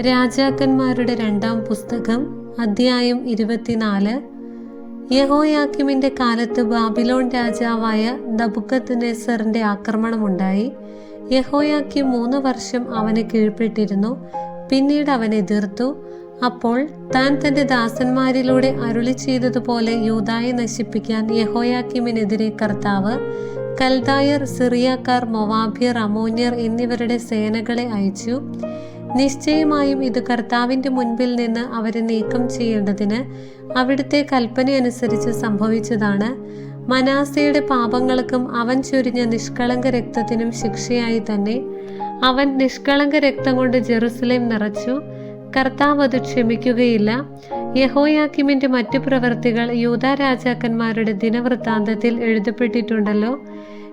രാജാക്കന്മാരുടെ രണ്ടാം പുസ്തകം അധ്യായം ഇരുപത്തിനാല്. യഹോയാക്കിമിന്റെ കാലത്ത് ബാബിലോൺ രാജാവായ നബുക്കത്ത് നെസറിന്റെ ആക്രമണമുണ്ടായി. യഹോയാക്കി മൂന്ന് വർഷം അവനെ കീഴ്പ്പെട്ടിരുന്നു പിന്നീട് അവൻ എതിർത്തു. അപ്പോൾ താൻ തന്റെ ദാസന്മാരിലൂടെ അരുളി ചെയ്തതുപോലെ യൂതായെ നശിപ്പിക്കാൻ യഹോയാക്കിമിനെതിരെ കർത്താവ് കൽദായർ സിറിയക്കാർ മൊവാബിയർ അമോന്യർ എന്നിവരുടെ സേനകളെ അയച്ചു. നിശ്ചയമായും ഇത് കർത്താവിന്റെ മുൻപിൽ നിന്ന് അവരെ നീക്കം ചെയ്യേണ്ടതിന് അവിടുത്തെ കൽപ്പനയനുസരിച്ച് സംഭവിച്ചതാണ്. മനാസയുടെ പാപങ്ങൾക്കും അവൻ ചൊരിഞ്ഞ നിഷ്കളങ്ക രക്തത്തിനും ശിക്ഷയായി തന്നെ അവൻ നിഷ്കളങ്ക രക്തം കൊണ്ട് ജെറുസലേം നിറച്ചു. കർത്താവ് അത് ക്ഷമിക്കുകയില്ല. യഹോയാക്കിമിന്റെ മറ്റു പ്രവൃത്തികൾ യൂത രാജാക്കന്മാരുടെ ദിനവൃത്താന്തത്തിൽ എഴുതപ്പെട്ടിട്ടുണ്ടല്ലോ.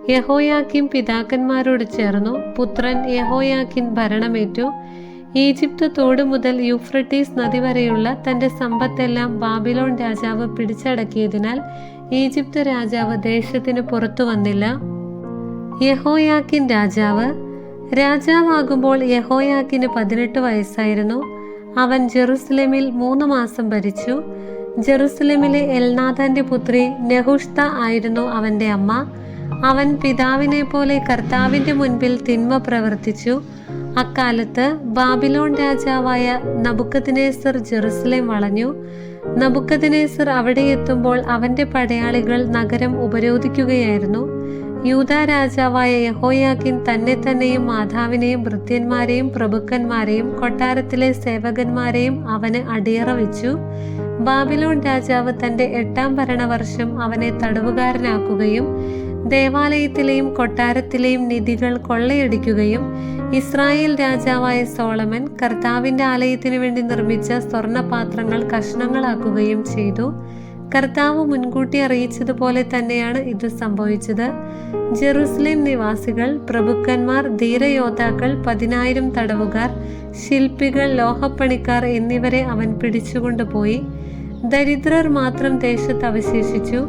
യഹോയാക്കിം പിതാക്കന്മാരോട് ചേർന്നു. പുത്രൻ യഹോയാക്കിൻ ഭരണമേറ്റു. ഈജിപ്ത് തോട് മുതൽ യൂഫ്രട്ടീസ് നദി വരെയുള്ള തന്റെ സമ്പത്തെല്ലാം ബാബിലോൺ രാജാവ് പിടിച്ചടക്കിയതിനാൽ ഈജിപ്ത് രാജാവ് ദേശത്തിന് പുറത്തു വന്നില്ല. യഹോയാക്കിൻ രാജാവ് രാജാവാകുമ്പോൾ യഹോയാക്കിന് പതിനെട്ട് വയസ്സായിരുന്നു. അവൻ ജെറുസലേമിൽ മൂന്ന് മാസം ഭരിച്ചു. ജെറുസലേമിലെ എൽനാഥന്റെ പുത്രി നെഹുഷ്ത ആയിരുന്നു അവന്റെ അമ്മ. അവൻ പിതാവിനെ പോലെ കർത്താവിന്റെ മുൻപിൽ തിന്മ പ്രവർത്തിച്ചു. അക്കാലത്ത് ബാബിലോൺ രാജാവായ നബുക്കദിനേസർ ജെറുസലേം വളഞ്ഞു. നബുക്കദിനേസർ അവിടെ എത്തുമ്പോൾ അവന്റെ പടയാളികൾ നഗരം ഉപരോധിക്കുകയായിരുന്നു. യൂത രാജാവായ യഹോയാക്കിൻ തന്നെ തന്നെയും മാതാവിനെയും ഭൃത്യന്മാരെയും പ്രഭുക്കന്മാരെയും കൊട്ടാരത്തിലെ സേവകന്മാരെയും അവന് അടിയറ വെച്ചു. ബാബിലോൺ രാജാവ് തന്റെ എട്ടാം ഭരണവർഷം അവനെ തടവുകാരനാക്കുകയും ദേവാലയത്തിലെയും കൊട്ടാരത്തിലെയും നിധികൾ കൊള്ളയടിക്കുകയും ഇസ്രായേൽ രാജാവായ സോളമൻ കർത്താവിന്റെ ആലയത്തിനു വേണ്ടി നിർമ്മിച്ച സ്വർണപാത്രങ്ങൾ കഷ്ണങ്ങളാക്കുകയും ചെയ്തു. കർത്താവ് മുൻകൂട്ടി അറിയിച്ചതുപോലെ തന്നെയാണ് ഇത് സംഭവിച്ചത്. ജെറുസലേം നിവാസികൾ പ്രഭുക്കന്മാർ ധീരയോദ്ധാക്കൾ പതിനായിരം തടവുകാർ ശില്പികൾ ലോഹപ്പണിക്കാർ എന്നിവരെ അവൻ പിടിച്ചുകൊണ്ടുപോയി. ദരിദ്രർ മാത്രം ദേശത്ത് അവശേഷിച്ചു.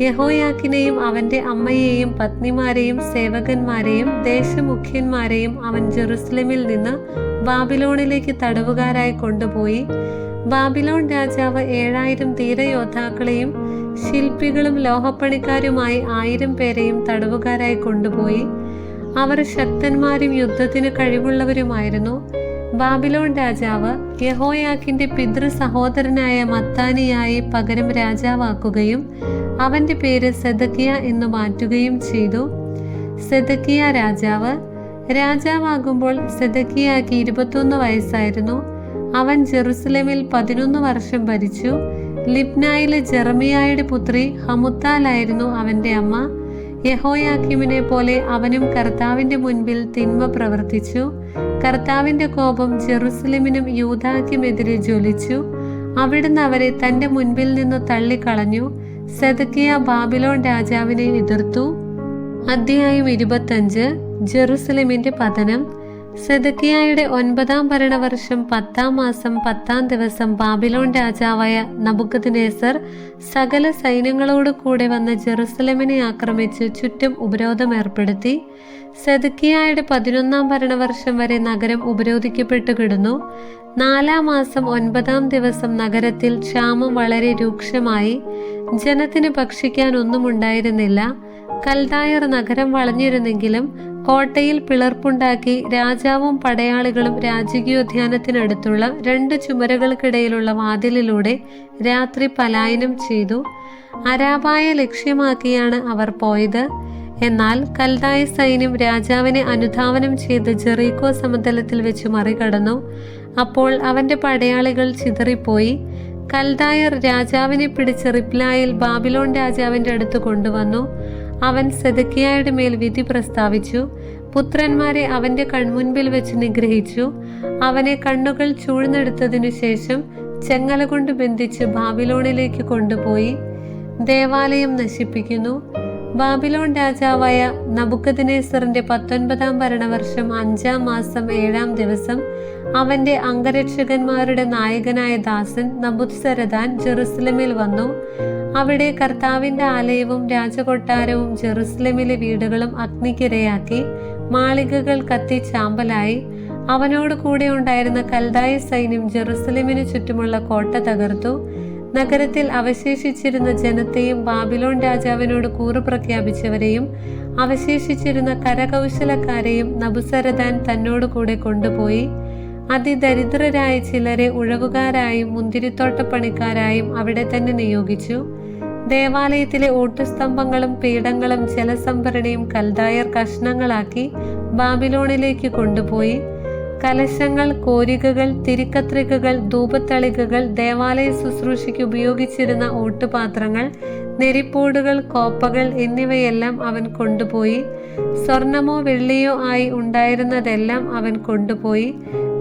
യഹോയാക്കിനെയും അവന്റെ അമ്മയെയും പത്നിമാരെയും സേവകന്മാരെയും ദേശമുഖ്യന്മാരെയും അവൻ ജെറുസലേമിൽ നിന്ന് ബാബിലോണിലേക്ക് തടവുകാരായി കൊണ്ടുപോയി. ബാബിലോൺ രാജാവ് ഏഴായിരം ധീരയോദ്ധാക്കളെയും ശില്പികളും ലോഹപ്പണിക്കാരുമായി ആയിരം പേരെയും തടവുകാരായി കൊണ്ടുപോയി. അവർ ശക്തന്മാരും യുദ്ധത്തിന് കഴിവുള്ളവരുമായിരുന്നു. ബാബിലോൺ രാജാവ് യഹോയാക്കിന്റെ പിതൃ സഹോദരനായ മത്താനിയായി പകരം രാജാവാക്കുകയും അവന്റെ പേര് സെദക്കിയ എന്ന് മാറ്റുകയും ചെയ്തു. സെദക്കിയ രാജാവ് രാജാവാകുമ്പോൾ സെദക്കിയാക്ക് ഇരുപത്തൊന്ന് വയസ്സായിരുന്നു. അവൻ ജെറുസലേമിൽ പതിനൊന്ന് വർഷം ഭരിച്ചു. ലിബ്നായിലെ ജെറമിയായുടെ പുത്രി ഹമുത്താലായിരുന്നു അവന്റെ അമ്മ. യഹോയാക്കിമിനെ പോലെ അവനും കർത്താവിന്റെ മുൻപിൽ തിന്മ പ്രവർത്തിച്ചു. കർത്താവിന്റെ കോപം ജെറുസലേമിനും യൂതാക്കുമെതിരെ ജ്വലിച്ചു. അവിടുന്ന് അവരെ തന്റെ മുൻപിൽ നിന്ന് തള്ളിക്കളഞ്ഞു. സെതക്കിയ ബാബിലോൺ രാജാവിനെ എതിർത്തു. അധ്യായം ഇരുപത്തഞ്ച്. ജെറുസലേമിന്റെ പതനം. സെദക്കിയായുടെ ഒൻപതാം ഭരണവർഷം പത്താം മാസം പത്താം ദിവസം ബാബിലോൺ രാജാവായ നബുക്കദിനേസർ സകല സൈന്യങ്ങളോട് കൂടെ വന്ന് ജെറുസലേമിനെ ആക്രമിച്ച് ചുറ്റും ഉപരോധം ഏർപ്പെടുത്തി. സെദക്കിയായുടെ പതിനൊന്നാം ഭരണവർഷം വരെ നഗരം ഉപരോധിക്കപ്പെട്ടു കിടന്നു. നാലാം മാസം ഒൻപതാം ദിവസം നഗരത്തിൽ ക്ഷാമം വളരെ രൂക്ഷമായി. ജനത്തിന് ഭക്ഷിക്കാൻ ഒന്നും ഉണ്ടായിരുന്നില്ല. കൽദായർ നഗരം വളഞ്ഞിരുന്നെങ്കിലും കോട്ടയിൽ പിളർപ്പുണ്ടാക്കി രാജാവും പടയാളികളും രാജകീയോദ്യാനത്തിനടുത്തുള്ള രണ്ട് ചുമരുകൾക്കിടയിലുള്ള വാതിലിലൂടെ രാത്രി പലായനം ചെയ്തു. അരാബായ ലക്ഷ്യമാക്കിയാണ് അവർ പോയത്. എന്നാൽ കൽദായ സൈന്യം രാജാവിനെ അനുധാവനം ചെയ്ത് ജെറീക്കോ സമതലത്തിൽ വെച്ച് മറികടന്നു. അപ്പോൾ അവന്റെ പടയാളികൾ ചിതറിപ്പോയി. കൽദായർ രാജാവിനെ പിടിച്ച് റിപ്ലായിൽ ബാബിലോൺ രാജാവിന്റെ അടുത്ത് കൊണ്ടുവന്നു. അവൻ സെതക്കിയായുടെ മേൽ വിധി പ്രസ്താവിച്ചു. പുത്രന്മാരെ അവന്റെ കൺമുൻപിൽ വെച്ച് നിഗ്രഹിച്ചു. അവനെ കണ്ണുകൾ ചൂഴ്ന്നെടുത്തതിനു ശേഷം ചെങ്ങല കൊണ്ട് ബന്ധിച്ച് ബാബിലോണിലേക്ക് കൊണ്ടുപോയി. ദേവാലയം നശിപ്പിക്കുന്നു. ബാബിലോൺ രാജാവായ നബുക്കദിനേസറിന്റെ പത്തൊൻപതാം ഭരണവർഷം അഞ്ചാം മാസം ഏഴാം ദിവസം അവന്റെ അംഗരക്ഷകന്മാരുടെ നായകനായ ദാസൻ നബുത്സരദാൻ ജെറുസലമിൽ വന്നു. അവിടെ കർത്താവിന്റെ ആലയവും രാജകൊട്ടാരവും ജെറുസലമിലെ വീടുകളും അഗ്നിക്കിരയാക്കി മാളികകൾ കത്തി ചാമ്പലായി. അവനോട് കൂടെ ഉണ്ടായിരുന്ന കൽദായ സൈന്യം ജെറുസലമിനു ചുറ്റുമുള്ള കോട്ട തകർത്തു. നഗരത്തിൽ അവശേഷിച്ചിരുന്ന ജനത്തെയും ബാബിലോൺ രാജാവിനോട് കൂറ് പ്രഖ്യാപിച്ചവരെയും അവശേഷിച്ചിരുന്ന കരകൗശലക്കാരെയും നബുസരദാൻ തന്നോട് കൂടെ കൊണ്ടുപോയി. അതിദരിദ്രരായ ചിലരെ ഉഴവുകാരായും മുന്തിരിത്തോട്ടപ്പണിക്കാരായും അവിടെ തന്നെ നിയോഗിച്ചു. ദേവാലയത്തിലെ ഓട്ടുസ്തംഭങ്ങളും പീഠങ്ങളും ജലസംഭരണിയും കൽദായർ കഷ്ണങ്ങളാക്കി ബാബിലോണിലേക്ക് കൊണ്ടുപോയി. കലശങ്ങൾ കോരികകൾ തിരിക്കത്രികകൾ ധൂപത്തളികകൾ ദേവാലയ ശുശ്രൂഷയ്ക്ക് ഉപയോഗിച്ചിരുന്ന ഓട്ടുപാത്രങ്ങൾ നെരിപ്പോടുകൾ കോപ്പകൾ എന്നിവയെല്ലാം അവൻ കൊണ്ടുപോയി. സ്വർണമോ വെള്ളിയോ ആയി ഉണ്ടായിരുന്നതെല്ലാം അവൻ കൊണ്ടുപോയി.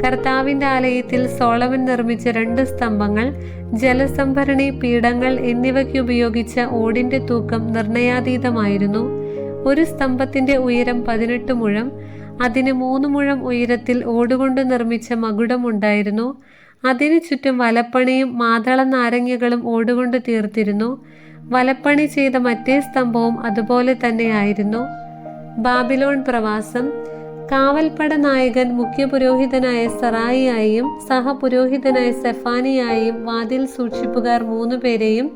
കർത്താവിന്റെ ആലയത്തിൽ സോളവൻ നിർമ്മിച്ച രണ്ട് സ്തംഭങ്ങൾ ജലസംഭരണി പീഠങ്ങൾ എന്നിവയ്ക്ക് ഉപയോഗിച്ച ഓടിന്റെ തൂക്കം നിർണയാതീതമായിരുന്നു. ഒരു സ്തംഭത്തിന്റെ ഉയരം പതിനെട്ട് മുഴം അതിന് മൂന്ന് മുഴം ഉയരത്തിൽ ഓടുകൊണ്ട് നിർമ്മിച്ച മകുടമുണ്ടായിരുന്നു. അതിനു ചുറ്റും വലപ്പണിയും മാതള നാരങ്ങകളും ഓടുകൊണ്ട് തീർത്തിരുന്നു. വലപ്പണി ചെയ്ത മറ്റേ സ്തംഭവും അതുപോലെ തന്നെയായിരുന്നു. ബാബിലോൺ പ്രവാസം കാവൽപ്പട നായകൻ മുഖ്യപുരോഹിതനായ സറായിയായും സഹപുരോഹിതനായ സെഫാനിയായും വാതിൽ സൂക്ഷിപ്പുകാർ മൂന്നുപേരെയും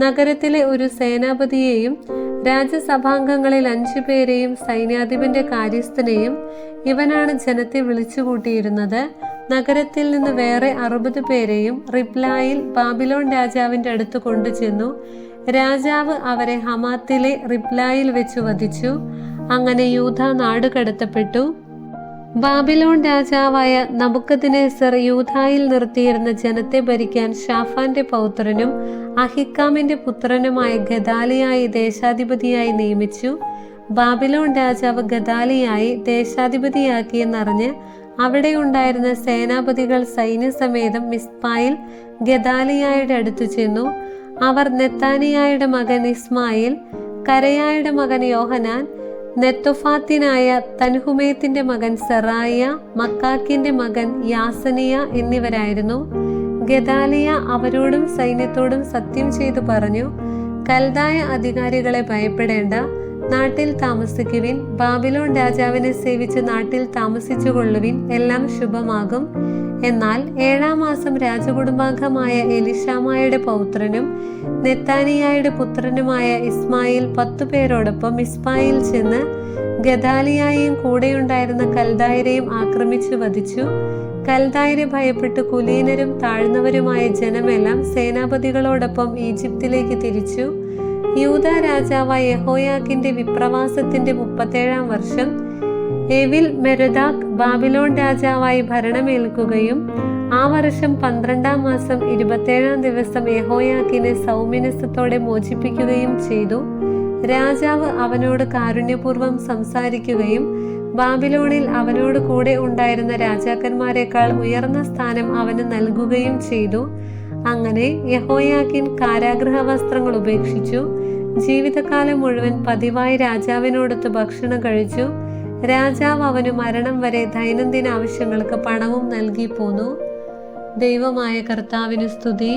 നഗരത്തിലെ ഒരു സേനാപതിയെയും രാജ്യസഭാംഗങ്ങളിൽ അഞ്ചു പേരെയും സൈന്യാധിപന്റെ കാര്യസ്ഥനെയും ഇവനാണ് ജനത്തെ വിളിച്ചുകൂട്ടിയിരുന്നത്. നഗരത്തിൽ നിന്ന് വേറെ അറുപത് പേരെയും റിപ്ലായിൽ ബാബിലോൺ രാജാവിന്റെ അടുത്ത് കൊണ്ടുചെന്നു. രാജാവ് അവരെ ഹമാത്തിലെ റിപ്ലായിൽ വെച്ച് വധിച്ചു. അങ്ങനെ യൂധ നാട് കടത്തപ്പെട്ടു. ബാബിലോൺ രാജാവായ നബുക്കദിനേസർ യൂഥായിൽ നിർത്തിയിരുന്ന ജനത്തെ ഭരിക്കാൻ ഷാഫാന്റെ പൗത്രനും അഹിക്കാമിന്റെ പുത്രനുമായ ഗദാലിയായി ദേശാധിപതിയായി നിയമിച്ചു. ബാബിലോൺ രാജാവ് ഗദാലിയായി ദേശാധിപതിയാക്കിയെന്നറിഞ്ഞ് അവിടെ ഉണ്ടായിരുന്ന സേനാപതികൾ സൈന്യസമേതം മിസ്പായിൽ ഗദാലിയായുടെ അടുത്തു ചെന്നു. അവർ നെത്താനിയായുടെ മകൻ ഇസ്മായിൽ കരയായുടെ മകൻ യോഹനാൻ നെത്തുഫാത്തിനായ തൻഹുമേത്തിന്റെ മകൻ സെറായ മക്കാക്കിന്റെ മകൻ യാസനിയ എന്നിവരായിരുന്നു. ഗദാലിയ അവരോടും സൈന്യത്തോടും സത്യം ചെയ്തു പറഞ്ഞു കൽതായ അധികാരികളെ ഭയപ്പെടേണ്ട. നാട്ടിൽ താമസിക്കുവിൻ. ബാബിലോൺ രാജാവിനെ സേവിച്ച് നാട്ടിൽ താമസിച്ചു കൊള്ളുവിൻ എല്ലാം ശുഭമാകും. എന്നാൽ ഏഴാം മാസം രാജകുടുംബാംഗമായ എലിഷാമായുടെ പൗത്രനും നെത്താനിയായുടെ പുത്രനുമായ ഇസ്മായിൽ പത്തു പേരോടൊപ്പം ഇസ്മായിൽ ചെന്ന് ഗദാലിയായും കൂടെയുണ്ടായിരുന്ന കൽദായരെയും ആക്രമിച്ചു വധിച്ചു. കൽദായരെ ഭയപ്പെട്ട് കുലീനരും താഴ്ന്നവരുമായ ജനമെല്ലാം സേനാപതികളോടൊപ്പം ഈജിപ്തിലേക്ക് തിരിച്ചു. യൂത രാജാവായ യഹോയാക്കിന്റെ വിപ്രവാസത്തിന്റെ മുപ്പത്തേഴാം വർഷം എവിൽ മെരദാക് ബാബിലോൺ രാജാവായി ഭരണമേൽക്കുകയും ആ വർഷം പന്ത്രണ്ടാം മാസം ഇരുപത്തേഴാം ദിവസം യഹോയാക്കിനെ സൗമ്യനസ്ഥത്തോടെ മോചിപ്പിക്കുകയും ചെയ്തു. രാജാവ് അവനോട് കാരുണ്യപൂർവം സംസാരിക്കുകയും ബാബിലോണിൽ അവനോട് കൂടെ ഉണ്ടായിരുന്ന രാജാക്കന്മാരെക്കാൾ ഉയർന്ന സ്ഥാനം അവന് നൽകുകയും ചെയ്തു. അങ്ങനെ യഹോയാക്കിൻ കാരാഗ്രഹ വസ്ത്രങ്ങൾ ഉപേക്ഷിച്ചു. ജീവിതകാലം മുഴുവൻ പതിവായി രാജാവിനോടൊത്ത് ഭക്ഷണം കഴിച്ചു. രാജാവ് അവന് മരണം വരെ ദൈനംദിന ആവശ്യങ്ങൾക്ക് പണവും നൽകി പോന്നു. ദൈവമായ കർത്താവിന് സ്തുതി.